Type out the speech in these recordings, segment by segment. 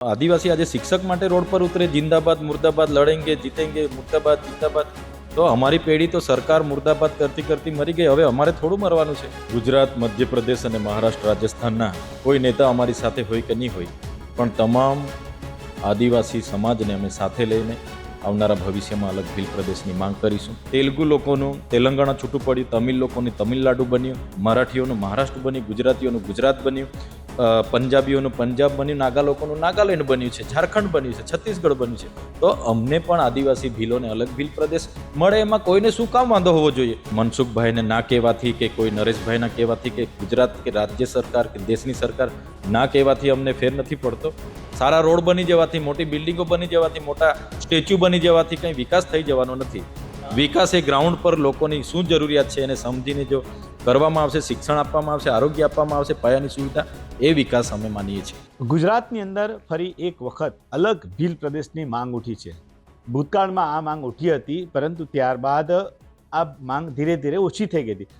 આદિવાસી આજે શિક્ષક માટે રોડ પર ઉતરે, જિંદાબાદ, મુર્દાબાદ, લડેંગે, જીતેંગે, મુર્દાબાદ, જિંદાબાદ. તો અમારી પેઢી તો સરકાર મુર્દાબાદ કરતી કરતી મરી ગઈ. હવે અમારે થોડું મરવાનું છે. ગુજરાત, મધ્યપ્રદેશ અને મહારાષ્ટ્ર રાજસ્થાનના કોઈ નેતા અમારી સાથે હોય કે નહીં હોય, પણ તમામ આદિવાસી સમાજને અમે સાથે લઈને આવનારા ભવિષ્યમાં અલગ ભીલ પ્રદેશની માંગ કરીશું. તેલુગુ લોકોનું, તેલંગાણા છૂટું પડ્યું, તમિલ લોકોની તમિલનાડુ બન્યું, મરાઠીઓનું મહારાષ્ટ્ર બન્યું, ગુજરાતીઓનું ગુજરાત બન્યું પંજાબીઓનું પંજાબ બન્યું, નાગા લોકોનું નાગાલેન્ડ બન્યું છે, ઝારખંડ બન્યું છે, છત્તીસગઢ બન્યું છે. તો અમને પણ આદિવાસી ભીલોને અલગ ભીલ પ્રદેશ મળે એમાં કોઈને શું કામ વાંધો હોવો જોઈએ? મનસુખભાઈને ના કહેવાથી કે કોઈ નરેશભાઈના કહેવાથી કે ગુજરાત કે રાજ્ય સરકાર કે દેશની સરકાર ના કહેવાથી અમને ફેર નથી પડતો? સારા રોડ બની જવાથી, મોટી બિલ્ડિંગો બની જવાથી, મોટા સ્ટેચ્યુ બની જવાથી કંઈ વિકાસ થઈ જવાનો નથી. વિકાસ એ ગ્રાઉન્ડ પર લોકોની શું જરૂરિયાત છે એને સમજીને જો કરવામાં આવશે, શિક્ષણ આપવામાં આવશે, આરોગ્ય આપવામાં આવશે, પાયાની સુવિધા, એ વિકાસ અમે માનીએ છીએ. ગુજરાતની અંદર ફરી એક વખત અલગ ભીલ પ્રદેશની માંગ ઉઠી છે. ભૂતકાળમાં આ માંગ ઉઠી હતી, પરંતુ ત્યારબાદ આ માંગ ધીરે ધીરે ઓછી થઈ ગઈ હતી.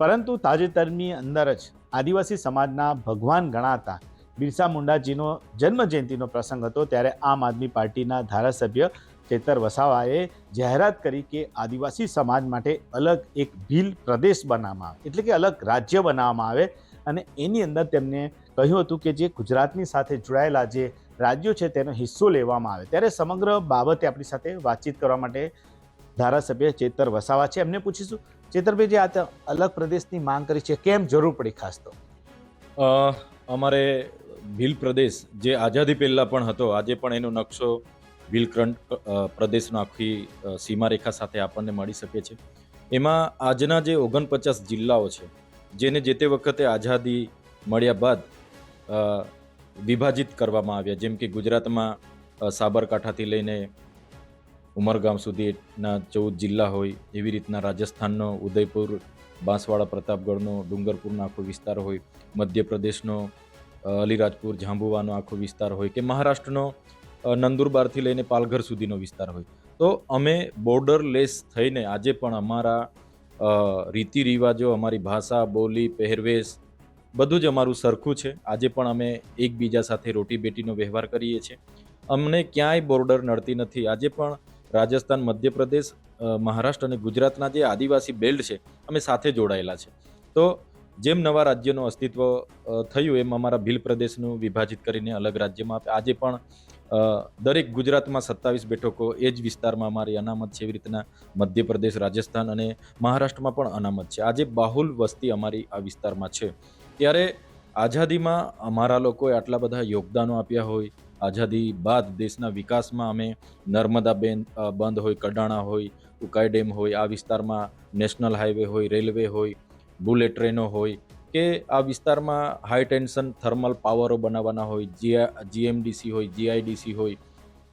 પરંતુ તાજેતરની અંદર જ આદિવાસી સમાજના ભગવાન ગણાતા બિરસા મુંડાજીનો જન્મ જયંતિનો પ્રસંગ હતો ત્યારે આમ આદમી પાર્ટીના ધારાસભ્ય ચેતર વસાવાએ જાહેરાત કરી કે આદિવાસી સમાજ માટે અલગ એક ભીલ પ્રદેશ બનાવવામાં આવે, એટલે કે અલગ રાજ્ય બનાવવામાં આવે. અને એની અંદર તેમને કહ્યું હતું કે જે ગુજરાતની સાથે જોડાયેલા જે રાજ્યો છે તેનો હિસ્સો લેવામાં આવે. ત્યારે સમગ્ર બાબતે આપણી સાથે વાતચીત કરવા માટે ધારાસભ્ય ચેતર વસાવા છે. એમને પૂછીશું, ચેતરભાઈ જે આ અલગ પ્રદેશની માંગ કરી છે, કેમ જરૂર પડી ખાસ તો? અમારે ભીલ પ્રદેશ જે આઝાદી પહેલાં પણ હતો, આજે પણ એનો નકશો ભીલકંઠ પ્રદેશનો આખી સીમારેખા સાથે આપણને મળી શકે છે. એમાં આજના જે ઓગણપચાસ જિલ્લાઓ છે, જેને જે તે વખતે આઝાદી મળ્યા બાદ વિભાજિત કરવામાં આવ્યા, જેમ કે ગુજરાતમાં સાબરકાંઠાથી લઈને ઉમરગામ સુધીના ચૌદ જિલ્લા હોય, એવી રીતના રાજસ્થાનનો ઉદયપુર, બાંસવાડા, પ્રતાપગઢનો, ડુંગરપુરનો આખો વિસ્તાર હોય, મધ્યપ્રદેશનો અલીરાજપુર, જાંબુવાનો આખો વિસ્તાર હોય કે મહારાષ્ટ્રનો નંદુરબારથી લઈને પાલઘર સુધીનો વિસ્તાર હોય. તો અમે બોર્ડર લેસ થઈને આજે પણ અમારા રીતિ રિવાજો, અમારી ભાષા, બોલી, પહેરવેશ બધું જ અમારું સરખું છે. આજે પણ અમે એકબીજા સાથે રોટી બેટીનો વ્યવહાર કરીએ છીએ. અમને ક્યાંય બોર્ડર નડતી નથી. આજે પણ રાજસ્થાન, મધ્યપ્રદેશ મહારાષ્ટ્ર અને ગુજરાતના જે આદિવાસી બેલ્ટ છે, અમે સાથે જોડાયેલા છે. તો જેમ નવા રાજ્યનું અસ્તિત્વ થયું એમ અમારા ભીલ પ્રદેશનું વિભાજિત કરીને અલગ રાજ્યમાં આજે પણ દરેક ગુજરાતમાં સત્તાવીસ બેઠકો એ જ વિસ્તારમાં અમારી અનામત છે એવી રીતના મધ્યપ્રદેશ, રાજસ્થાન અને મહારાષ્ટ્રમાં પણ અનામત છે. આજે બાહુલ વસ્તી અમારી આ વિસ્તારમાં છે. ત્યારે આઝાદીમાં અમારા લોકોએ આટલા બધા યોગદાનો આપ્યા હોય, આઝાદી બાદ દેશના વિકાસમાં અમે નર્મદા બેન બંધ હોય, કડાણા હોય, ઉકાઈ ડેમ હોય, આ વિસ્તારમાં નેશનલ હાઈવે હોય, રેલવે હોય બુલેટ ટ્રેનો હોય કે આ વિસ્તારમાં હાઈ ટેન્શન થર્મલ પાવરો બનાવવાના હોય, જીઆ, જીએમડીસી હોય, જીઆઈડીસી હોય,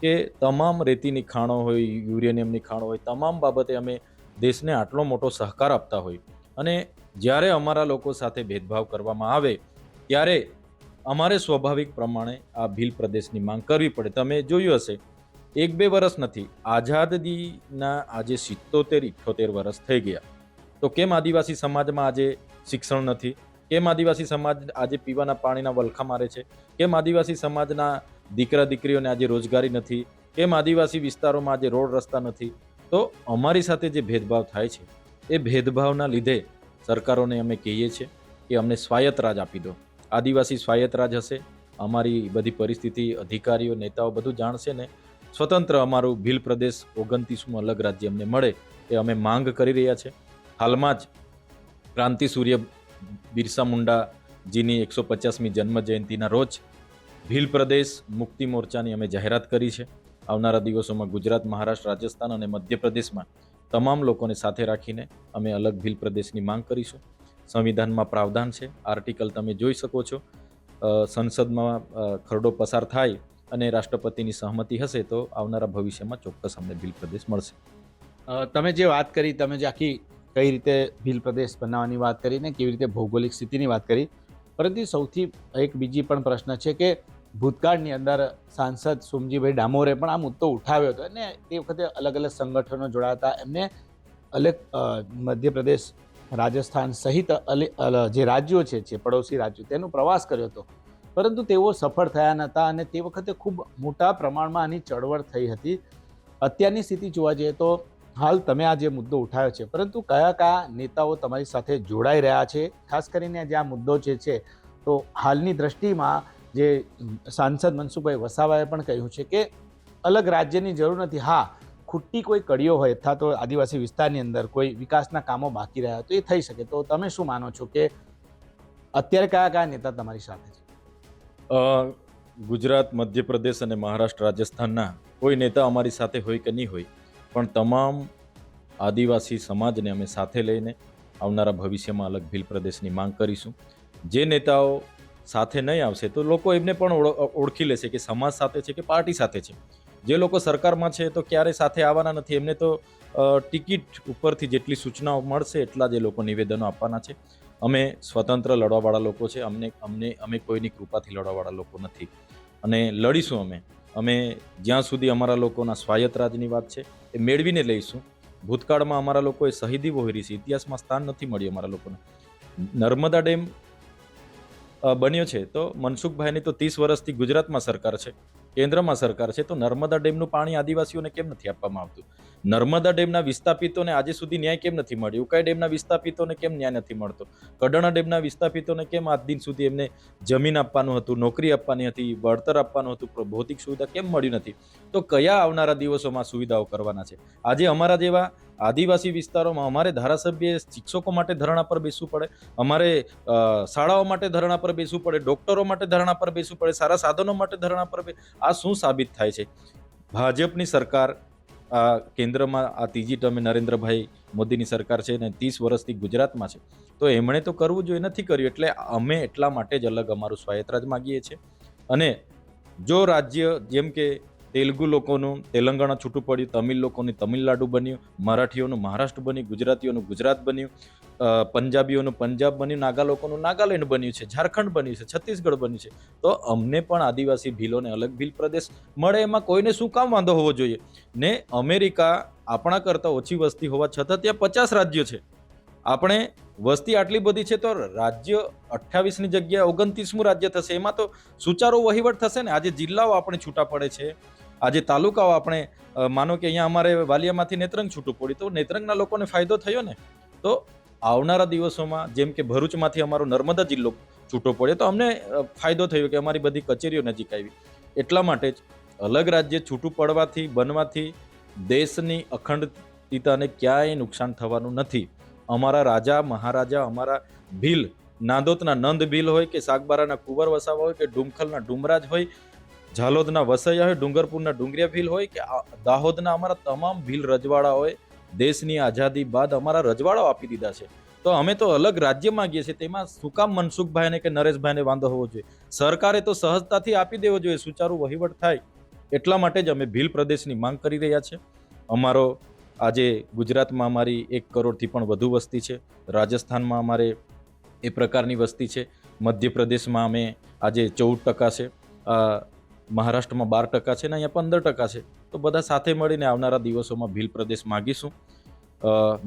કે તમામ રેતીની ખાણો હોય, યુરેનિયમની ખાણો હોય, તમામ બાબતે અમે દેશને આટલો મોટો સહકાર આપતા હોય. અને જ્યારે અમારા લોકો સાથે ભેદભાવ કરવામાં આવે, ત્યારે અમારે સ્વાભાવિક પ્રમાણે આ ભીલ પ્રદેશની માંગ કરવી પડે. તમે જોયું હશે, એક બે વર્ષ નથી, આઝાદીના આજે સિત્તોતેર ઇઠ્ઠોતેર વર્ષ થઈ ગયા. તો કેમ આદિવાસી સમાજમાં આજે શિક્ષણ નથી? કેમ આદિવાસી સમાજ આજે પીવાના પાણીના વલખા મારે છે? કેમ આદિવાસી સમાજના દીકરા દીકરીઓને આજે રોજગારી નથી? કેમ આદિવાસી વિસ્તારોમાં આજે રોડ રસ્તા નથી? તો અમારી સાથે જે ભેદભાવ થાય છે, એ ભેદભાવના લીધે સરકારોને અમે કહીએ છીએ કે અમને સ્વાયત્ત રાજ આપી દો. આદિવાસી સ્વાયત્ત રાજ હશે, અમારી બધી પરિસ્થિતિ, અધિકારીઓ, નેતાઓ બધું જાણશે ને સ્વતંત્ર અમારું ભીલ પ્રદેશ ઓગણત્રીસમું અલગ રાજ્ય અમને મળે એ અમે માંગ કરી રહ્યા છે હાલમાં જ ક્રાંતિ સૂર્ય બિરસા મુંડાજીની એકસો પચાસમી જન્મ જયંતિના રોજ ભીલ પ્રદેશ મુક્તિ મોરચાની અમે જાહેરાત કરી છે. આવનારા દિવસોમાં ગુજરાત, મહારાષ્ટ્ર, રાજસ્થાન અને મધ્યપ્રદેશમાં તમામ લોકોને સાથે રાખીને અમે અલગ ભીલ પ્રદેશની માંગ કરીશું. સંવિધાનમાં પ્રાવધાન છે. આર્ટિકલ તમે જોઈ શકો છો. સંસદમાં ખરડો પસાર થાય અને રાષ્ટ્રપતિની સહમતિ હશે તો આવનારા ભવિષ્યમાં ચોક્કસ અમને ભીલ પ્રદેશ મળશે. તમે જે વાત કરી, તમે જે આખી કઈ રીતે ભીલ પ્રદેશ બનાવવાની વાત કરી ને કેવી રીતે ભૌગોલિક સ્થિતિની વાત કરી. પરંતુ સૌથી એક બીજી પણ પ્રશ્ન છે કે ભૂતકાળની અંદર સાંસદ સોમજીભાઈ ડામોરે પણ આ મુદ્દો ઉઠાવ્યો હતો અને તે વખતે અલગ અલગ સંગઠનો જોડાતા એમને અલગ મધ્યપ્રદેશ, રાજસ્થાન સહિત જે રાજ્યો છે, જે પડોશી રાજ્યો, તેનો પ્રવાસ કર્યો હતો. પરંતુ તેઓ સફળ થયા નહોતા અને તે વખતે ખૂબ મોટા પ્રમાણમાં આની ચળવળ થઈ હતી. અત્યારની સ્થિતિ જોવા જઈએ તો હાલ તમે આ જે મુદ્દો ઉઠાવ્યો છે, પરંતુ કયા કયા નેતાઓ તમારી સાથે જોડાઈ રહ્યા છે? ખાસ કરીને જે આ મુદ્દો જે છે, તો હાલની દ્રષ્ટિમાં જે સાંસદ મનસુખભાઈ વસાવાએ પણ કહ્યું છે કે અલગ રાજ્યની જરૂર નથી. હા ખૂટતી કોઈ કડીઓ હોય, અથવા તો આદિવાસી વિસ્તારની અંદર કોઈ વિકાસના કામો બાકી રહ્યા તો એ થઈ શકે. તો તમે શું માનો છો કે અત્યારે કયા કયા નેતા તમારી સાથે છે? ગુજરાત, મધ્યપ્રદેશ અને મહારાષ્ટ્ર રાજસ્થાનના કોઈ નેતા અમારી સાથે હોય કે નહીં હોય પણ તમામ આદિવાસી સમાજને અમે સાથે લઈને આવનારા ભવિષ્યમાં અલગ ભીલ પ્રદેશની માંગ કરીશું. જે નેતાઓ સાથે નહીં આવશે તો લોકો એમને પણ ઓળખી લેશે કે સમાજ સાથે છે કે પાર્ટી સાથે છે. જે લોકો સરકારમાં છે તો ક્યારે સાથે આવવાના નથી. એમને તો ટિકિટ ઉપરથી જેટલી સૂચનાઓ મળશે એટલા જ લોકો નિવેદનો આપવાના છે. અમે સ્વતંત્ર લડવાવાળા લોકો છે. અમને અમને, અમે કોઈની કૃપાથી લડવાવાળા લોકો નથી. અને લડીશું અમે. અમે જ્યાં સુધી અમારા લોકોના સ્વાયત્ત રાજની વાત છે, એ મેળવીને લઈશું. ભૂતકાળમાં અમારા લોકોએ શહીદી વહોરી છે, ઇતિહાસમાં સ્થાન નથી મળ્યું અમારા લોકોને. નર્મદા ડેમ બન્યો છે, તો મનસુખભાઈની તો ત્રીસ વર્ષથી ગુજરાતમાં સરકાર છે, કેન્દ્રમાં સરકાર છે, તો નર્મદા ડેમનું પાણી આદિવાસીઓને કેમ નથી આપવામાં આવતું? નર્મદા ડેમના વિસ્થાપિતોને આજે સુધી ન્યાય કેમ નથી મળ્યો? ઉકાઈ ડેમના વિસ્થાપિતોને કેમ ન્યાય નથી મળતો? કડાણા ડેમના વિસ્થાપિતોને કેમ આજ દિન સુધી એમને જમીન આપવાનું હતું, નોકરી આપવાની હતી, વળતર આપવાનું હતું ભૌતિક સુવિધા કેમ મળ્યું નથી? તો કયા આવનારા દિવસોમાં સુવિધાઓ કરવાના છે? આજે અમારા જેવા આદિવાસી વિસ્તારોમાં અમારે ધારાસભ્ય શિક્ષકો માટે ધરણા પર બેસવું પડે, અમારે શાળાઓ માટે ધરણા પર બેસવું પડે, ડોક્ટરો માટે ધરણા પર બેસવું પડે, સારા સાધનો માટે ધરણા પર આ શું સાબિત થાય છે? ભાજપની સરકાર આ કેન્દ્રમાં આ ત્રીજી ટર્મે નરેન્દ્રભાઈ મોદીની સરકાર છે અને ત્રીસ વર્ષથી ગુજરાતમાં છે. તો એમણે તો કરવું જોઈએ, નથી કર્યું. એટલે અમે એટલા માટે જ અલગ અમારું સ્વાયત્ત રાજ માગીએ છીએ. અને જો રાજ્ય જેમ કે તેલુગુ લોકોનું, તેલંગાણા છૂટું પડ્યું, તમિલ લોકોનું તમિલનાડુ બન્યું, મરાઠીઓનું મહારાષ્ટ્ર બન્યું, ગુજરાતીઓનું ગુજરાત બન્યું પંજાબીઓનું પંજાબ બન્યું નાગા લોકોનું નાગાલેન્ડ બન્યું છે, ઝારખંડ બન્યું છે, છત્તીસગઢ બન્યું છે. તો અમને પણ આદિવાસી ભીલોને અલગ ભીલ પ્રદેશ મળે, એમાં કોઈને શું કામ વાંધો હોવો જોઈએ? ને અમેરિકા આપણા કરતાં ઓછી વસ્તી હોવા છતાં ત્યાં પચાસ રાજ્યો છે. આપણે વસ્તી આટલી બધી છે તો રાજ્ય અઠ્ઠાવીસની જગ્યાએ ઓગણત્રીસમું રાજ્ય થશે, એમાં તો સુચારો વહીવટ થશે ને? આજે જિલ્લાઓ આપણે છૂટા પડે છે. આજે તાલુકાઓ આપણે માનો કે અહીંયા અમારે વાલિયામાંથી નેત્રંગ છૂટું પડ્યું. તો નેત્રંગના લોકોને ફાયદો થયો ને? તો આવનારા દિવસોમાં, જેમ કે ભરૂચમાંથી અમારો નર્મદા જિલ્લો છૂટો પડ્યો, તો અમને ફાયદો થયો કે અમારી બધી કચેરીઓ નજીક આવી. એટલા માટે જ અલગ રાજ્ય છૂટું પડવાથી, બનવાથી દેશની અખંડિતતાને ક્યાંય નુકસાન થવાનું નથી. અમારા રાજા, મહારાજા, અમારા ભીલ, નાંદોતના નંદ ભીલ હોય કે સાગબારાના કુંવર વસાવા હોય કે ડુમખલના ડુમરાજ હોય ઝાલોદના વસૈયા હોય ડુંગરપુરના ડુંગરિયા ભીલ હોય કે દાહોદના અમારા તમામ ભીલ રજવાડાઓએ દેશની આઝાદી બાદ અમારા રજવાડાઓ આપી દીધા છે. તો અમે તો અલગ રાજ્ય માંગીએ છીએ, તેમાં શું કામ મનસુખભાઈને કે નરેશભાઈને વાંધો હોવો જોઈએ? સરકારે તો સહજતાથી આપી દેવો જોઈએ, સુચારું વહીવટ થાય. એટલા માટે જ અમે ભીલ પ્રદેશની માંગ કરી રહ્યા છે. અમારો આજે ગુજરાતમાં અમારી એક કરોડથી પણ વધુ વસ્તી છે. રાજસ્થાનમાં અમારે એ પ્રકારની વસ્તી છે. મધ્યપ્રદેશમાં અમે આજે ચૌદ ટકા છે. મહારાષ્ટ્રમાં બાર ટકા છે ને અહીંયા પંદર ટકા છે. તો બધા સાથે મળીને આવનારા દિવસોમાં ભીલ પ્રદેશ માગીશું.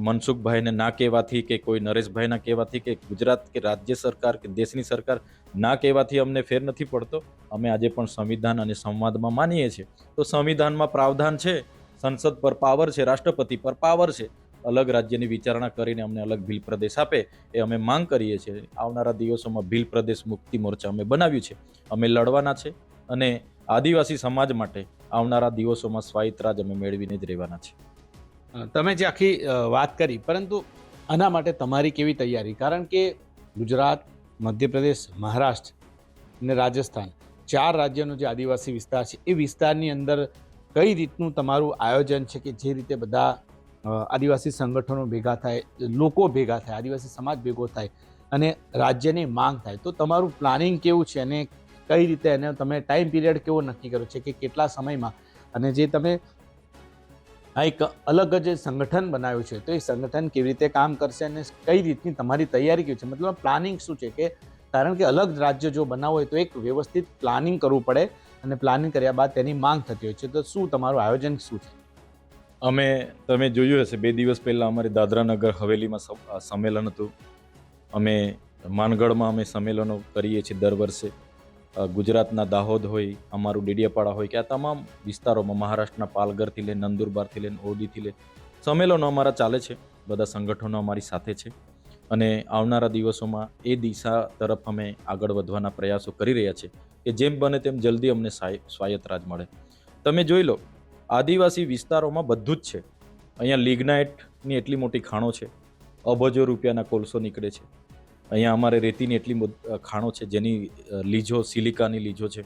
મનસુખભાઈને ના કહેવાથી કે કોઈ નરેશભાઈના કહેવાથી કે ગુજરાત કે રાજ્ય સરકાર કે દેશની સરકાર ના કહેવાથી અમને ફેર નથી પડતો. અમે આજે પણ સંવિધાન અને સંવાદમાં માનીએ છીએ. તો સંવિધાનમાં પ્રાવધાન છે, સંસદ પર પાવર છે, રાષ્ટ્રપતિ પર પાવર છે. અલગ રાજ્યની વિચારણા કરીને અમને અલગ ભીલ પ્રદેશ આપે એ અમે માંગ કરીએ છીએ. આવનારા દિવસોમાં ભીલ પ્રદેશ મુક્તિ મોરચા અમે બનાવ્યું છે. અમે લડવાના છે. અને આદિવાસી સમાજ માટે આવનારા દિવસોમાં સ્વાયત્ત રાજ અમે મેળવીને જ રહેવાના છે તમે જે આખી વાત કરી, પરંતુ આના માટે તમારી કેવી તૈયારી? કારણ કે ગુજરાત, મધ્યપ્રદેશ, મહારાષ્ટ્ર અને રાજસ્થાન ચાર રાજ્યનો જે આદિવાસી વિસ્તાર છે, એ વિસ્તારની અંદર કઈ રીતનું તમારું આયોજન છે કે જે રીતે બધા આદિવાસી સંગઠનો ભેગા થાય, લોકો ભેગા થાય, આદિવાસી સમાજ ભેગો થાય અને રાજ્યની માંગ થાય? તો તમારું પ્લાનિંગ કેવું છે અને કઈ રીતે એને તમે ટાઈમ પીરિયડ કેવો નક્કી કર્યો છે કે કેટલા સમયમાં? અને જે તમે આ એક અલગ જ સંગઠન બનાવ્યું છે, તો એ સંગઠન કેવી રીતે કામ કરશે અને કઈ રીતની તમારી તૈયારી કેવી છે? મતલબ પ્લાનિંગ શું છે કે કારણ કે અલગ રાજ્ય જો બનાવવું હોય તો એક વ્યવસ્થિત પ્લાનિંગ કરવું પડે અને પ્લાનિંગ કર્યા બાદ તેની માંગ થતી હોય છે. તો શું તમારું આયોજન શું છે? અમે, તમે જોયું હશે, બે દિવસ પહેલાં અમારે દાદરાનગર હવેલીમાં સંમેલન હતું. અમે માનગઢમાં અમે સંમેલનો કરીએ છીએ દર વર્ષે. ગુજરાતના દાહોદ હોય, અમારું ડેડિયાપાડા હોય, કે આ તમામ વિસ્તારોમાં, મહારાષ્ટ્રના પાલઘરથી લઈને, નંદુરબારથી લઈને, ઓરડીથી લે સંમેલનો અમારા ચાલે છે, બધા સંગઠનો અમારી સાથે છે. અને આવનારા દિવસોમાં એ દિશા તરફ અમે આગળ વધવાના પ્રયાસો કરી રહ્યા છે, કે જેમ બને તેમ જલ્દી અમને સ્વાયત્ત રાજ મળે. તમે જોઈ લો, આદિવાસી વિસ્તારોમાં બધું જ છે. અહીંયા લિગ્નાઇટની એટલી મોટી ખાણો છે, અબજો રૂપિયાના કોલસો નીકળે છે. અહીંયા અમારે રેતીની એટલી ખાણો છે, જેની લીજો, સિલિકાની લીજો છે.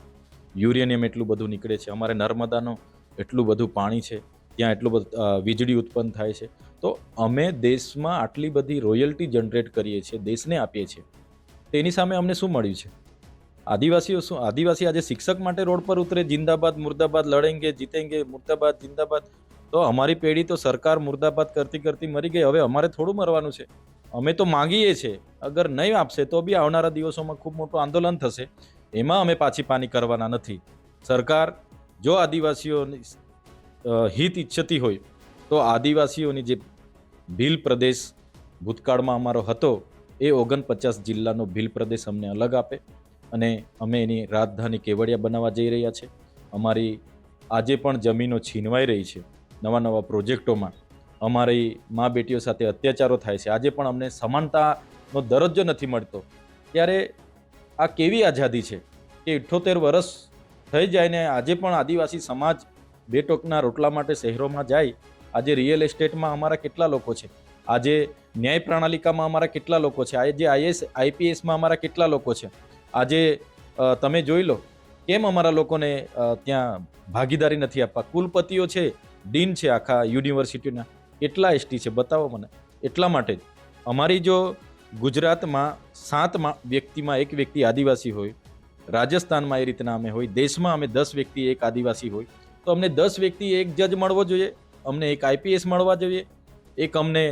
યુરેનિયમ એટલું બધું નીકળે છે. અમારે નર્મદાનો એટલું બધું પાણી છે. ત્યાં એટલું બધું વીજળી ઉત્પન્ન થાય છે. તો અમે દેશમાં આટલી બધી રોયલ્ટી જનરેટ કરીએ છીએ, દેશને આપીએ છીએ. તેની સામે અમને શું મળ્યું છે? આદિવાસીઓ શું? આદિવાસી આજે શિક્ષક માટે રોડ પર ઉતરે, જિંદાબાદ, મુર્દાબાદ, લડેંગે, જીતેંગે, મુર્દાબાદ, જિંદાબાદ. તો અમારી પેઢી તો સરકાર મુર્દાબાદ કરતી કરતી મરી ગઈ. હવે અમારે થોડું મરવાનું છે. અમે તો માંગીએ છીએ, અગર નહીં આપશે તો બી આવનારા દિવસોમાં ખૂબ મોટું આંદોલન થશે. એમાં અમે પાછી પાની કરવાના નથી. સરકાર જો આદિવાસીઓની હિત ઈચ્છતી હોય, તો આદિવાસીઓની જે ભીલ પ્રદેશ ભૂતકાળમાં અમારો હતો, એ ઓગણપચાસ જિલ્લાનો ભીલ પ્રદેશ અમને અલગ આપે અને અમે એની રાજધાની કેવડિયા બનાવવા જઈ રહ્યા છે. અમારી આજે પણ જમીનો છીનવાઈ રહી છે, નવા નવા પ્રોજેક્ટોમાં. અમારી મા બેટીઓ સાથે અત્યાચારો થાય છે. આજે પણ અમને સમાનતાનો દરજ્જો નથી મળતો. ત્યારે આ કેવી આઝાદી છે? કે ઇઠ્ઠોતેર વર્ષ થઈ જાય ને આજે પણ આદિવાસી સમાજ બે ટોકના રોટલા માટે શહેરોમાં જાય. આજે રિયલ એસ્ટેટમાં અમારા કેટલા લોકો છે? આજે ન્યાય પ્રણાલિકામાં અમારા કેટલા લોકો છે? આજે આઈએસ, આઈપીએસમાં અમારા કેટલા લોકો છે? આજે તમે જોઈ લો, કેમ અમારા લોકોને ત્યાં ભાગીદારી નથી આપવા? કુલપતિઓ છે, ડીન છે આખા યુનિવર્સિટીના. કેટલા એસટી છે, બતાવો મને. એટલા માટે જ. અમારી જો ગુજરાતમાં સાત વ્યક્તિમાં એક વ્યક્તિ આદિવાસી હોય, રાજસ્થાનમાં એ રીતના અમે હોય, દેશમાં અમે દસ વ્યક્તિ એક આદિવાસી હોય, તો અમને દસ વ્યક્તિ એક જજ મળવો જોઈએ, અમને એક આઈપીએસ મળવા જોઈએ, એક અમને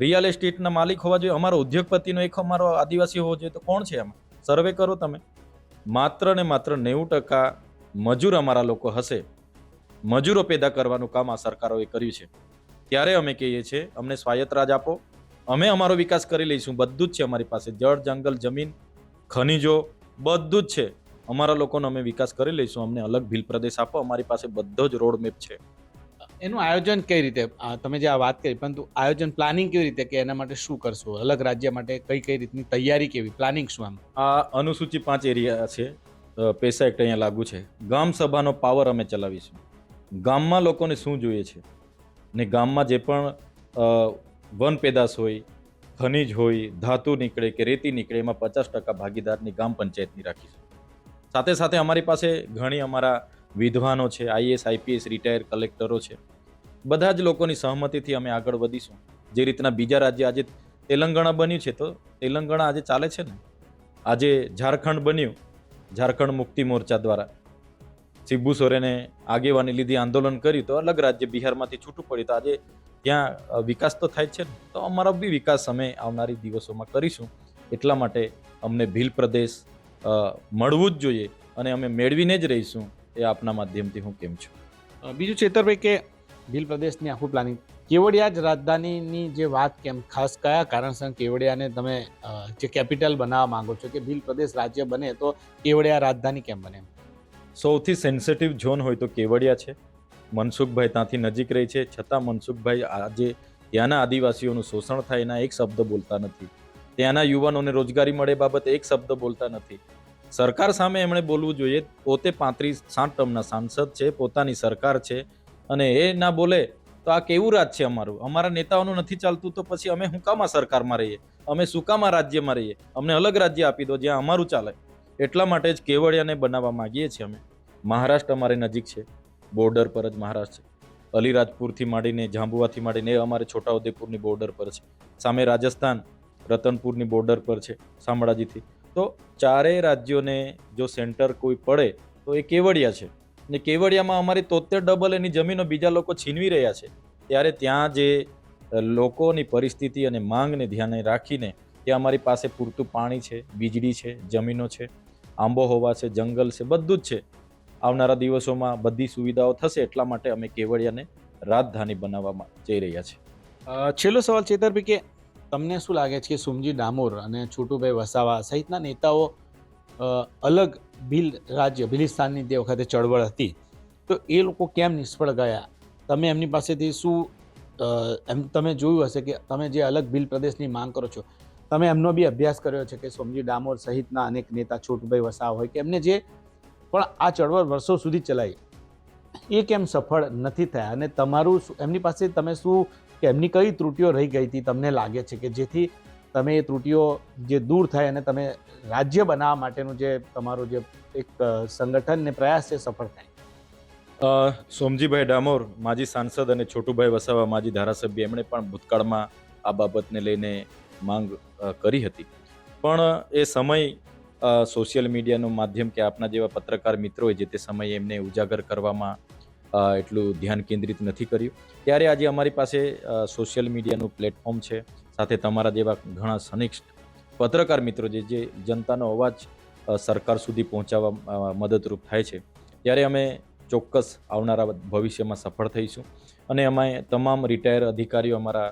રિયલ એસ્ટેટના માલિક હોવા જોઈએ, અમારો ઉદ્યોગપતિનો એક અમારો આદિવાસી હોવો જોઈએ, તો કોણ છે આમાં? સર્વે કરો તમે. માત્ર ને માત્ર નેવું ટકા મજૂર અમારા લોકો હશે. મજૂરો પેદા કરવાનું કામ આ સરકારોએ કર્યું છે. ત્યારે અમે કહીએ છીએ અમને સ્વાયત્ત રાજ આપો. અમે અમારો વિકાસ કરી લઈશું. બધું જ છે અમારી પાસે. જળ જંગલ જમીન ખનિજો બધું જ છે. અમારા લોકોનો અમે વિકાસ કરી લઈશું. અમને અલગ ભીલ પ્રદેશ આપો. અમારી પાસે બધો જ રોડ મેપ છે. એનું આયોજન કઈ રીતે? તમે જે આ વાત કરી પરંતુ આયોજન પ્લાનિંગ કેવી રીતે કે એના માટે શું કરશો? અલગ રાજ્ય માટે કઈ કઈ રીતની તૈયારી કેવી? પ્લાનિંગ શું આમ? આ અનુસૂચિ પાંચ એરિયા છે. પૈસા એક્ટ અહીંયા લાગુ છે. ગામ સભાનો પાવર અમે ચલાવીશું. ગામમાં લોકોને શું જોઈએ છે? ને ગામમાં જે પણ વન પેદાશ હોય, ખનિજ હોય, ધાતુ નીકળે કે રેતી નીકળે, એમાં પચાસ ટકા ભાગીદારની ગામ પંચાયતની રાખીશું સાથે સાથે અમારી પાસે ઘણી અમારા વિદ્વાનો છે આઈએસ આઈપીએસ રિટાયર કલેક્ટરો છે. બધા જ લોકોની સહમતિથી અમે આગળ વધીશું. જે રીતના બીજા રાજ્ય આજે તેલંગાણા બન્યું છે, તો તેલંગાણા આજે ચાલે છે ને? આજે ઝારખંડ બન્યું. ઝારખંડ મુક્તિ મોરચા દ્વારા. શિબુ સોરેને આગેવાની લીધી આંદોલન કર્યું તો અલગ રાજ્ય બિહારમાંથી છૂટું પડ્યું તો આજે ત્યાં વિકાસ તો થાય જ છે તો અમારો બી વિકાસ અમે આવનારી દિવસોમાં કરીશું. એટલા માટે અમને ભીલ પ્રદેશ મળવું જ જોઈએ અને અમે મેળવીને જ રહીશું એ આપના માધ્યમથી હું કેમ છું. બીજું ચેતરભાઈ કે ભીલ પ્રદેશની આખું પ્લાનિંગ કેવડિયા જ રાજધાનીની જે વાત કેમ ખાસ કયા કારણસર કેવડિયાને તમે જે કેપિટલ બનાવવા માંગો છો કે ભીલ પ્રદેશ રાજ્ય બને તો કેવડિયા રાજધાની કેમ બને સૌથી સેન્સિટિવ ઝોન હોય તો કેવડિયા છે. મનસુખભાઈ ત્યાંથી નજીક રહી છે. છતાં મનસુખભાઈ આજે ત્યાંના આદિવાસીઓનું શોષણ થાય, એના એક શબ્દ બોલતા નથી. ત્યાંના યુવાનોને રોજગારી મળે બાબતે એક શબ્દ બોલતા નથી. સરકાર સામે એમણે બોલવું જોઈએ. પોતે પાંત્રીસ સાત ટર્મના સાંસદ છે, પોતાની સરકાર છે અને એ ના બોલે તો આ કેવું રાજ છે અમારું? અમારા નેતાઓનું નથી ચાલતું તો પછી અમે હું સરકારમાં રહીએ? અમે સુકામાં રાજ્યમાં રહીએ? અમને અલગ રાજ્ય આપી દો જ્યાં અમારું ચાલે. એટલા માટે જ કેવડિયાને બનાવવા માંગીએ છીએ અમે. મહારાષ્ટ્ર અમારે નજીક છે. બોર્ડર પર જ મહારાષ્ટ્ર અલીરાજપુરથી માંડીને જાંબુવાથી માંડીને અમારે છોટાઉદેપુરની બોર્ડર પર છે. સામે રાજસ્થાન, રતનપુરની બોર્ડર પર છે, શામળાજીથી. તો ચારેય રાજ્યોને જો સેન્ટર કોઈ પડે, તો એ કેવડિયા છે. ને કેવડિયામાં અમારી તોતેર ડબલ એની જમીનો બીજા લોકો છીનવી રહ્યા છે. ત્યારે ત્યાં જે લોકોની પરિસ્થિતિ અને માંગને ધ્યાને રાખીને ત્યાં અમારી પાસે પૂરતું પાણી છે, વીજળી છે, જમીનો છે આંબોહવા છે, જંગલ છે, બધું જ છે. આવનારા દિવસોમાં બધી સુવિધાઓ થશે એટલા માટે અમે કેવડિયાને રાજધાની બનાવવામાં જઈ રહ્યા છીએ. છેલ્લો સવાલ ચેતરભાઈ, કે તમને શું લાગે છે કે સુમજી ડામોર અને છોટુભાઈ વસાવા સહિતના નેતાઓ અલગ ભીલ રાજ્ય, ભીલિસ્તાનની તે વખતે ચળવળ હતી. તો એ લોકો કેમ નિષ્ફળ ગયા? તમે એમની પાસેથી શું એમ તમે જોયું હશે કે તમે જે અલગ ભીલ પ્રદેશની માંગ કરો છો તમે એમનો બી અભ્યાસ કર્યો છે કે સોમજી ડામોર સહિતના અનેક નેતા છોટુભાઈ વસાવ હોય કે એમને જે પણ આ ચળવળ વર્ષો સુધી ચલાવી એ કેમ સફળ નથી થયા? અને તમારું એમની પાસે તમે શું, કે એમની કઈ ત્રુટીઓ રહી ગઈ હતી તમને લાગે છે કે જેથી તમે એ ત્રુટીઓ જે દૂર થાય અને તમે રાજ્ય બનાવવા માટેનું જે તમારું જે એક સંગઠનને પ્રયાસ છે સફળ થાય? સોમજીભાઈ ડામોર, માજી સાંસદ અને છોટુભાઈ વસાવા, માજી ધારાસભ્ય, એમણે પણ ભૂતકાળમાં આ બાબતને લઈને માંગ કરી હતી. પણ, એ સમય સોશિયલ મીડિયાનું માધ્યમ કે આપના જેવા પત્રકાર મિત્રોએ જે તે સમયે એમને ઉજાગર કરવામાં એટલું ધ્યાન કેન્દ્રિત નથી કર્યું. ત્યારે આજે અમારી પાસે સોશિયલ મીડિયાનું પ્લેટફોર્મ છે. સાથે તમારા જેવા ઘણા સનિષ્ઠ પત્રકાર મિત્રો જે જે જનતાનો અવાજ સરકાર સુધી પહોંચાડવા મદદરૂપ થાય છે. ત્યારે અમે ચોક્કસ આવનારા ભવિષ્યમાં સફળ થઈશું. અને અમે તમામ રિટાયર અધિકારીઓ અમારા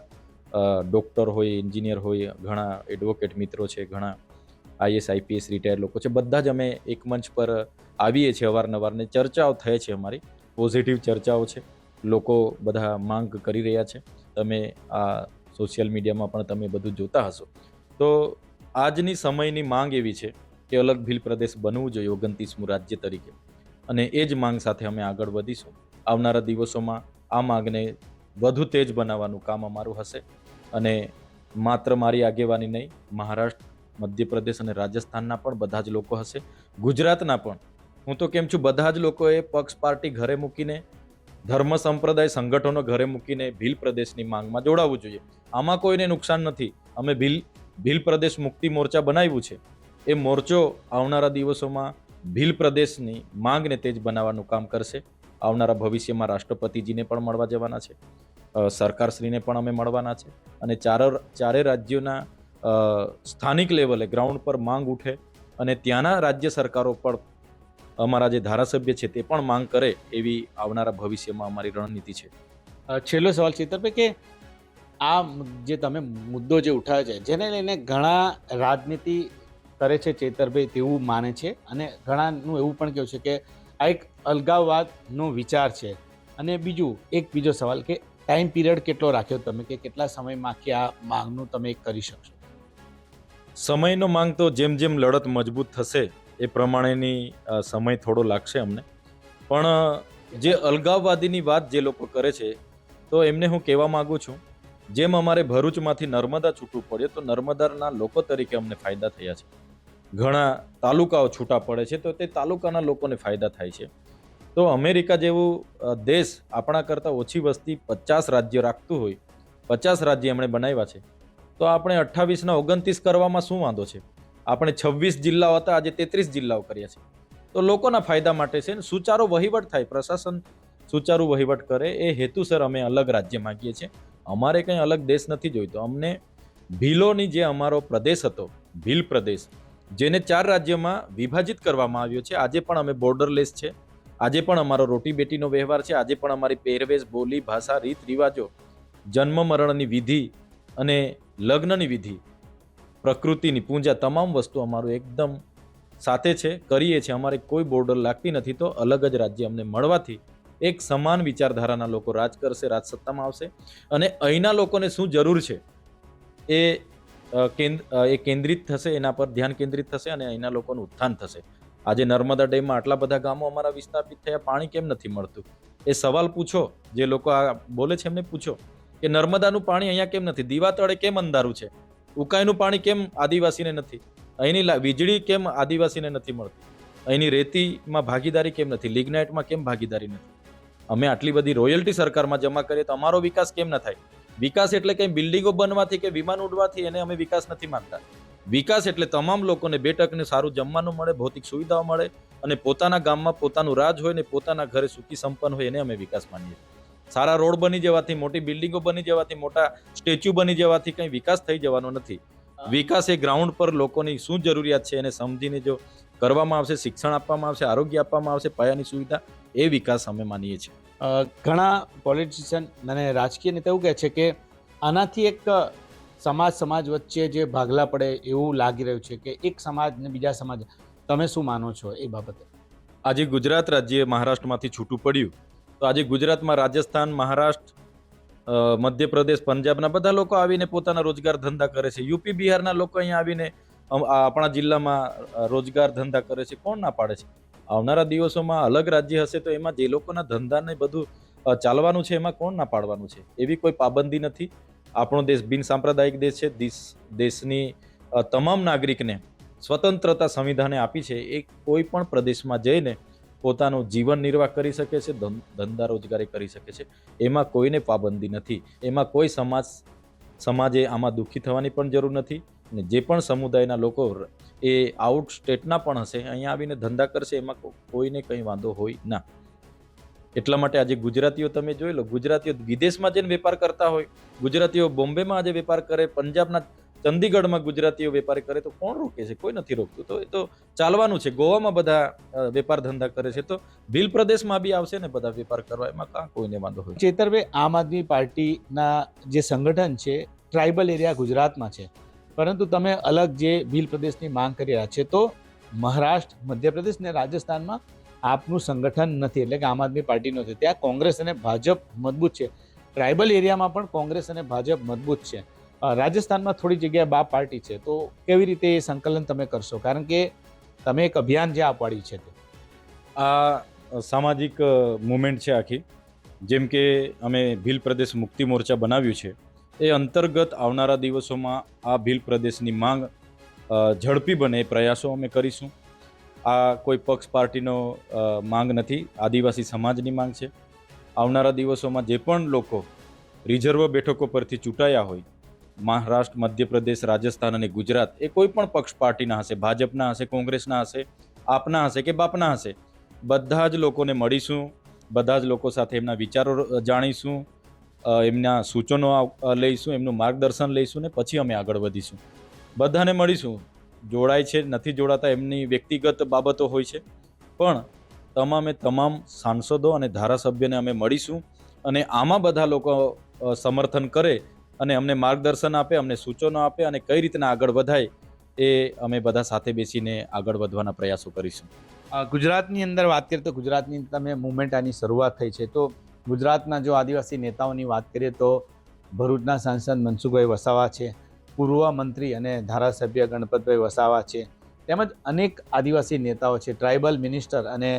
ડૉક્ટર હોય, એન્જિનિયર હોય, ઘણા એડવોકેટ મિત્રો છે, ઘણા આઈએસ આઈપીએસ રિટાયર લોકો છે, બધા જ અમે એક મંચ પર આવીએ છીએ અવારનવાર ને ચર્ચાઓ થાય છે અમારી પોઝિટિવ ચર્ચાઓ છે. લોકો બધા માંગ કરી રહ્યા છે. તમે આ સોશિયલ મીડિયામાં પણ તમે બધું જોતા હશો. તો આજની સમયની માંગ એવી છે કે અલગ ભીલ પ્રદેશ બનવું જોઈએ ઓગણત્રીસમું રાજ્ય તરીકે. અને એ જ માંગ સાથે અમે આગળ વધીશું. આવનારા દિવસોમાં આ માંગને વધુ તેજ બનાવવાનું કામ અમારું હશે. અને માત્ર મારી આગેવાની નહીં, મહારાષ્ટ્ર, મધ્યપ્રદેશ અને રાજસ્થાનના પણ બધા જ લોકો હશે. ગુજરાતના પણ. હું તો કેમ છું, બધા જ લોકોએ પક્ષ પાર્ટી ઘરે મૂકીને, ધર્મ સંપ્રદાય સંગઠનો ઘરે મૂકીને ભીલ પ્રદેશની માંગમાં જોડાવવું જોઈએ. આમાં કોઈને નુકસાન નથી. અમે ભીલ ભીલ પ્રદેશ મુક્તિ મોરચા બનાવ્યું છે. એ મોરચો આવનારા દિવસોમાં ભીલ પ્રદેશની માંગને તેજ બનાવવાનું કામ કરશે. આવનારા ભવિષ્યમાં રાષ્ટ્રપતિજીને પણ મળવા જવાના છે. સરકારશ્રીને પણ અમે મળવાના છે. અને ચાર ચારે રાજ્યોના સ્થાનિક લેવલે ગ્રાઉન્ડ પર માંગ ઉઠે અને ત્યાંના રાજ્ય સરકારો પણ અમારા જે ધારાસભ્ય છે તે પણ માંગ કરે એવી આવનારા ભવિષ્યમાં અમારી રણનીતિ છે. છેલ્લો સવાલ ચેતરભાઈ કે આ જે તમે મુદ્દો જે ઉઠાવ્યો છે, જેને લઈને ઘણા રાજનીતિ કરે છે ચેતરભાઈ તેવું માને છે અને ઘણાનું એવું પણ કહ્યું છે કે આ એક અલગાવવાદનો વિચાર છે. અને બીજું, એક બીજો સવાલ કે ટાઈમ પિરિયડ કેટલો રાખ્યો? તમે કે કેટલા સમયમાં કે આ માંગનું તમે કરી શકશો? સમયનો માંગ તો જેમ જેમ લડત મજબૂત થશે, એ પ્રમાણેની સમય થોડો લાગશે અમને. પણ જે અલગાવવાદીની વાત જે લોકો કરે છે, તો એમને હું કહેવા માંગુ છું, જેમ અમારે ભરૂચમાંથી નર્મદા છૂટવું પડ્યું, તો નર્મદાના લોકો તરીકે અમને ફાયદા થયા છે. ઘણા તાલુકાઓ છૂટા પડે છે, તો તે તાલુકાના લોકોને ફાયદા થાય છે. તો અમેરિકા જેવું દેશ આપણા કરતાં ઓછી વસ્તી પચાસ રાજ્ય રાખતું હોય, પચાસ રાજ્ય એમણે બનાવ્યા છે. તો આપણે અઠ્ઠાવીસના ઓગણત્રીસ કરવામાં શું વાંધો છે? આપણે છવ્વીસ જિલ્લાઓ હતા, આજે તેત્રીસ જિલ્લાઓ કર્યા છે. તો લોકોના ફાયદા માટે છે ને, સુચારો વહીવટ થાય, પ્રશાસન સુચારું વહીવટ કરે, એ હેતુસર અમે અલગ રાજ્ય માંગીએ છીએ. અમારે કંઈ અલગ દેશ નથી જોઈતો. અમને ભીલોની જે અમારો પ્રદેશ હતો, ભીલ પ્રદેશ, જેને ચાર રાજ્યમાં વિભાજિત કરવામાં આવ્યો છે, આજે પણ અમે બોર્ડરલેસ છે. આજે પણ અમારો રોટી બેટીનો વ્યવહાર છે. આજે પણ અમારી પહેરવેશ, બોલી, ભાષા, રીત, રિવાજો, જન્મ, મરણની વિધિ અને લગ્નની વિધિ, પ્રકૃતિની પૂજા, તમામ વસ્તુ અમારું એકદમ સાથે છે, કરીએ છીએ. અમારે કોઈ બોર્ડર લાગતી નથી તો અલગ જ રાજ્ય અમને મળવાથી એક સમાન વિચારધારાના લોકો રાજ કરશે, રાજસત્તામાં આવશે. અને અહીંના લોકોને શું જરૂર છે? એ કેન્દ્ર એ કેન્દ્રિત થશે, એના પર ધ્યાન કેન્દ્રિત થશે અને અહીંના લોકોનું ઉત્થાન થશે. આજે નર્મદા ડેમમાં આટલા બધા ગામો અમારા વિસ્થાપિત થયા, પાણી કેમ નથી મળતું? એ સવાલ પૂછો, જે લોકો આ બોલે છે એમને પૂછો, કે નર્મદાનું પાણી અહીંયા કેમ નથી? દીવા તળે કેમ અંધારું છે? ઉકાઈનું પાણી કેમ આદિવાસીને નથી? અહીંની વીજળી કેમ આદિવાસીને નથી મળતી? અહીંની રેતીમાં ભાગીદારી કેમ નથી? લિગ્નાઇટમાં કેમ ભાગીદારી નથી? અમે આટલી બધી રોયલ્ટી સરકારમાં જમા કરીએ તો અમારો વિકાસ કેમ ન થાય? વિકાસ એટલે કંઈ બિલ્ડિંગો બનવાથી કે વિમાન ઉડવાથી એને અમે વિકાસ નથી માનતા. વિકાસ એટલે તમામ લોકોને બેઠકને સારું જમવાનું મળે ભૌતિક સુવિધાઓ મળે અને પોતાના ગામમાં પોતાનું રાજ હોય ને પોતાના ઘરે સુખી સંપન્ન હોય એને અમે વિકાસ માનીએ સારા રોડ બની જવાથી મોટી બિલ્ડિંગો બની જવાથી મોટા સ્ટેચ્યુ બની જવાથી કંઈ વિકાસ થઈ જવાનો નથી. વિકાસ એ ગ્રાઉન્ડ પર લોકોની શું જરૂરિયાત છે એને સમજીને જો કરવામાં આવશે શિક્ષણ આપવામાં આવશે આરોગ્ય આપવામાં આવશે પાયાની સુવિધા એ વિકાસ અમે માનીએ છીએ. ઘણા પોલિટિશિયન અને રાજકીય નેતા એવું કહે છે કે આનાથી એક સમાજ સમાજ વચ્ચે જે ભાગલા પડે એવું લાગી રહ્યું છે કે એક સમાજ ને બીજા સમાજ, તમે શું માનો છો એ બાબતે? આજે ગુજરાત રાજ્ય મહારાષ્ટ્રમાંથી છૂટું પડ્યું. તો આજે ગુજરાતમાં રાજસ્થાન, મહારાષ્ટ્ર મધ્યપ્રદેશ, પંજાબના બધા લોકો આવીને પોતાના રોજગાર ધંધા કરે છે. યુપી, બિહારના લોકો અહીંયા આવીને આપણા જિલ્લામાં રોજગાર ધંધા કરે છે. કોણ ના પાડે છે? આવનારા દિવસોમાં અલગ રાજ્ય હશે તો એમાં જે લોકોના ધંધાને બધું ચાલવાનું છે એમાં કોણ ના પાડવાનું છે? એવી કોઈ પાબંદી નથી. આપણો દેશ બિન સાંપ્રદાયિક દેશ છે દેશ દેશની તમામ નાગરિકને સ્વતંત્રતા સંવિધાને આપી છે. એ કોઈ પણ પ્રદેશમાં જઈને પોતાનું જીવન નિર્વાહ કરી શકે છે ધંધા રોજગારી કરી શકે છે. એમાં કોઈને પાબંદી નથી. એમાં કોઈ સમાજ, સમાજે આમાં દુઃખી થવાની પણ જરૂર નથી અને જે પણ સમુદાયના લોકો એ આઉટ સ્ટેટના પણ હશે, અહીંયા આવીને ધંધા કરશે, એમાં કોઈને કંઈ વાંધો હોય ના. એટલા માટે આજે ગુજરાતીઓ તમે જોઈ લો, ગુજરાતીઓ વિદેશમાં જઈને વેપાર કરતા હોય, ગુજરાતીઓ બોમ્બેમાં આજે વેપાર કરે, પંજાબના ચંદીગઢમાં ગુજરાતીઓ વેપાર કરે, તો કોણ રોકે છે? કોઈ નથી રોકતું. તો એ તો ચાલવાનું છે. ગોવામાં બધા વેપાર ધંધા કરે છે. તો ભીલ પ્રદેશમાં બી આવશે ને બધા વેપાર કરવા? એમાં કાં કોઈને વાંધો હોય? ચેતરભાઈ, આમ આદમી પાર્ટીના જે સંગઠન છે, ટ્રાઇબલ એરિયા ગુજરાતમાં છે. પરંતુ તમે અલગ જે ભીલ પ્રદેશની માંગ કરી રહ્યા છે, તો મહારાષ્ટ્ર, મધ્યપ્રદેશ ને રાજસ્થાનમાં આપનું સંગઠન નથી, એટલે કે આમ આદમી પાર્ટી નથી. ત્યાં કોંગ્રેસ અને ભાજપ મજબૂત છે. ટ્રાઇબલ એરિયામાં પણ કોંગ્રેસ અને ભાજપ મજબૂત છે. રાજસ્થાનમાં થોડી જગ્યાએ બા પાર્ટી છે. તો કેવી રીતે એ સંકલન તમે કરશો? કારણ કે તમે એક અભિયાન જે આપવાડી છે તે. આ સામાજિક મુવમેન્ટ છે આખી. જેમ કે અમે ભીલ પ્રદેશ મુક્તિ મોરચા બનાવ્યું છે. એ અંતર્ગત આવનારા દિવસોમાં આ ભીલ પ્રદેશની માંગ ઝડપી બને પ્રયાસો અમે કરીશું. આ કોઈ પક્ષ પાર્ટીનો માંગ નથી. આદિવાસી સમાજની માંગ છે. આવનારા દિવસોમાં જે પણ લોકો રિઝર્વ બેઠકો પરથી ચૂંટાયા હોય, મહારાષ્ટ્ર, મધ્યપ્રદેશ, રાજસ્થાન અને ગુજરાત, એ કોઈ પણ પક્ષ પાર્ટીના હશે, ભાજપના હશે, કોંગ્રેસના હશે, આપના હશે કે બાપના હશે, બધા જ લોકોને મળીશું, બધા જ લોકો સાથે એમના વિચારો જાણીશું એમના સૂચનો લઈશું, એમનું માર્ગદર્શન લઈશું ને પછી અમે આગળ વધીશું. બધાને મળીશું. જોડાય છે, નથી જોડાતા એમની વ્યક્તિગત બાબતો હોય છે. પણ તમામે તમામ સાંસદો અને ધારાસભ્યને અમે મળીશું અને આમાં બધા લોકો સમર્થન કરે અને અમને માર્ગદર્શન આપે, અમને સૂચનો આપે અને કઈ રીતના આગળ વધાય એ અમે બધા સાથે બેસીને આગળ વધવાના પ્રયાસો કરીશું. ગુજરાતની અંદર વાત કરીએ તો ગુજરાતની તમે મુવમેન્ટ આની શરૂઆત થઈ છે. તો ગુજરાતના જો આદિવાસી નેતાઓની વાત કરીએ તો ભરૂચના સાંસદ મનસુખભાઈ વસાવા છે પૂર્વ મંત્રી અને ધારાસભ્ય ગણપતભાઈ વસાવા છે. તેમજ અનેક આદિવાસી નેતાઓ છે. ટ્રાઇબલ મિનિસ્ટર અને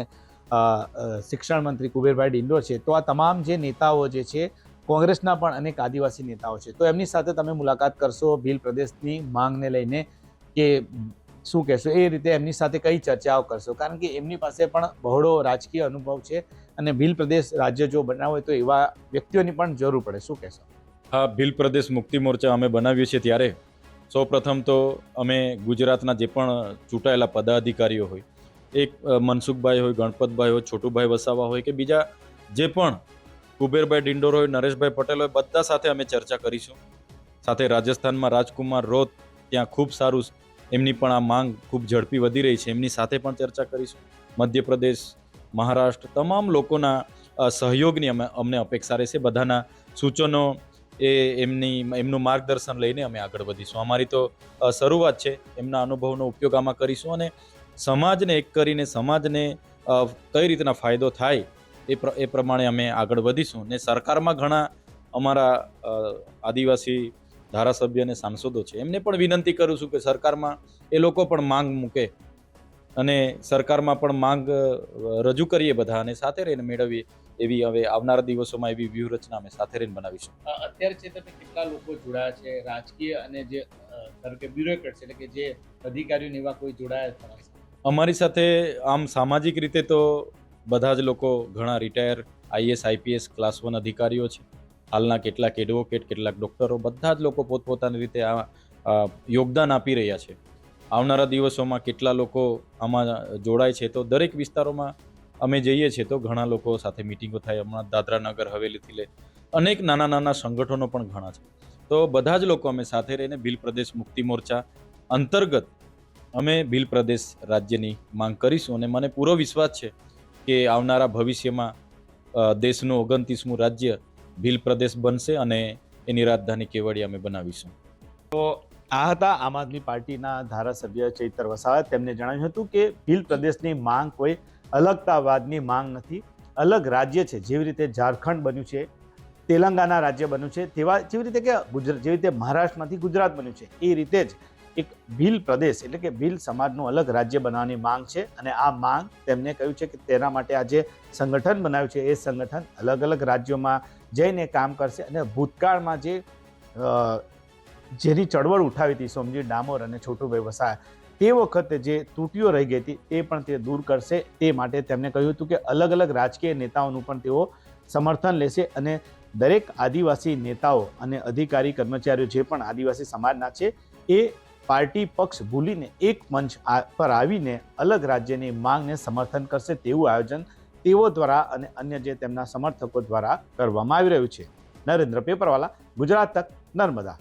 શિક્ષણ મંત્રી કુબેરભાઈ ડિંડો છે. તો આ તમામ જે નેતાઓ જે છે, કોંગ્રેસના પણ અનેક આદિવાસી નેતાઓ છે. તો એમની સાથે તમે મુલાકાત કરશો ભીલ પ્રદેશની માંગને લઈને કે શું કહેશો? એ રીતે એમની સાથે કઈ ચર્ચાઓ કરશો? કારણ કે એમની પાસે પણ બહોળો રાજકીય અનુભવ છે અને ભીલ પ્રદેશ રાજ્ય જો બનાવે તો એવા વ્યક્તિઓની પણ જરૂર પડે. શું કહેશો? આ ભીલ પ્રદેશ મુક્તિ મોરચા અમે બનાવીએ છીએ ત્યારે સૌપ્રથમ તો અમે ગુજરાતના જે પણ ચૂંટાયેલા પદાધિકારીઓ હોય, એક મનસુખભાઈ હોય, ગણપતભાઈ હોય, છોટુભાઈ વસાવા હોય કે બીજા જે પણ કુબેરભાઈ ડિંડોર હોય, નરેશભાઈ પટેલ હોય, બધા સાથે અમે ચર્ચા કરીશું. સાથે રાજસ્થાનમાં રાજકુમાર રોત, ત્યાં ખૂબ સારું એમની પણ આ માંગ ખૂબ ઝડપી વધી રહી છે, એમની સાથે પણ ચર્ચા કરીશું. મધ્યપ્રદેશ, મહારાષ્ટ્ર, તમામ લોકોના સહયોગની અમે, અમને અપેક્ષા રહેશે. બધાના સૂચનો એ એમની, એમનું માર્ગદર્શન લઈને અમે આગળ વધીશું. અમારી તો શરૂઆત છે. એમના અનુભવનો ઉપયોગ આમાં કરીશું અને સમાજને એક કરીને સમાજને કઈ રીતના ફાયદો થાય એ એ પ્રમાણે અમે આગળ વધીશું ને સરકારમાં ઘણા અમારા આદિવાસી ધારાસભ્ય અને સાંસદો છે. એમને પણ વિનંતી કરું છું કે સરકારમાં એ લોકો પણ માંગ મૂકે અને સરકારમાં પણ માંગ રજૂ કરીએ બધા અને સાથે રહીને મેળવીએ. એવી હવે આવનારા દિવસોમાં એવી વ્યૂહરચના અમે સાથે રહીને બનાવીશું. અત્યારે છે તમે કેટલા લોકો જોડાયા છે? રાજકીય અને જે ધારો કે બ્યુરોક્રેટ છે એટલે કે જે અધિકારીઓ એવા કોઈ જોડાયા અમારી સાથે આમ સામાજિક રીતે તો બધા જ લોકો ઘણા retire I S I P S class one અધિકારીઓ છે. હાલના કેટલાક એડવોકેટ કેટલાક ડૉક્ટરો બધા જ લોકો પોતપોતાની રીતે આ યોગદાન આપી રહ્યા છે. આવનારા દિવસોમાં કેટલા લોકો આમાં જોડાય છે તો દરેક વિસ્તારોમાં અમે જઈએ છીએ તો ઘણા લોકો સાથે મિટિંગો થાય, હમણાં દાદરા નગર હવેલીથી લે અનેક નાના નાના સંગઠનો પણ ઘણા છે. તો બધા જ લોકો અમે સાથે રહીને ભીલ પ્રદેશ મુક્તિ મોરચા અંતર્ગત અમે ભીલ પ્રદેશ રાજ્યની માંગ કરીશું અને મને પૂરો વિશ્વાસ છે કે આવનારા ભવિષ્યમાં દેશનું ઓગણત્રીસમું રાજ્ય ભીલ પ્રદેશ બનશે અને એની રાજધાની કેવડિયા અમે બનાવીશું. તો આ હતા આમ આદમી પાર્ટીના ધારાસભ્ય ચૈતર વસાવા. તેમને જણાવ્યું હતું કે ભીલ પ્રદેશની માંગ કોઈ અલગતાવાદની માંગ નથી. અલગ રાજ્ય છે, જેવી રીતે ઝારખંડ બન્યું છે, તેલંગાના રાજ્ય બન્યું છે, તેવા જેવી રીતે કે ગુજરાત જેવી રીતે મહારાષ્ટ્રમાંથી ગુજરાત બન્યું છે, એ રીતે જ એક ભીલ પ્રદેશ એટલે કે ભીલ સમાજનું અલગ રાજ્ય બનાવવાની માંગ છે અને આ માંગ તેમને કહ્યું છે કે તેના માટે આ જે સંગઠન બનાવ્યું છે, એ સંગઠન અલગ અલગ રાજ્યોમાં જઈને કામ કરશે અને ભૂતકાળમાં જે જેની ચળવળ ઉઠાવી હતી સોમજી ડામોર અને છોટુભાઈ વસાયા તે વખતે જે ત્રુટીઓ રહી ગઈ હતી તે પણ તે દૂર કરશે. તે માટે તેમણે કહ્યું હતું કે અલગ અલગ રાજકીય નેતાઓનું પણ તેઓ સમર્થન લેશે અને દરેક આદિવાસી નેતાઓ અને અધિકારી કર્મચારીઓ જે પણ આદિવાસી સમાજના છે, એ પાર્ટી પક્ષ ભૂલીને એક મંચ પર આવીને અલગ રાજ્યની માંગને સમર્થન કરશે તેવું આયોજન તેઓ દ્વારા અને અન્ય જે તેમના સમર્થકો દ્વારા કરવામાં આવી રહ્યું છે. નરેન્દ્ર પેપરવાલા, ગુજરાત તક નર્મદા.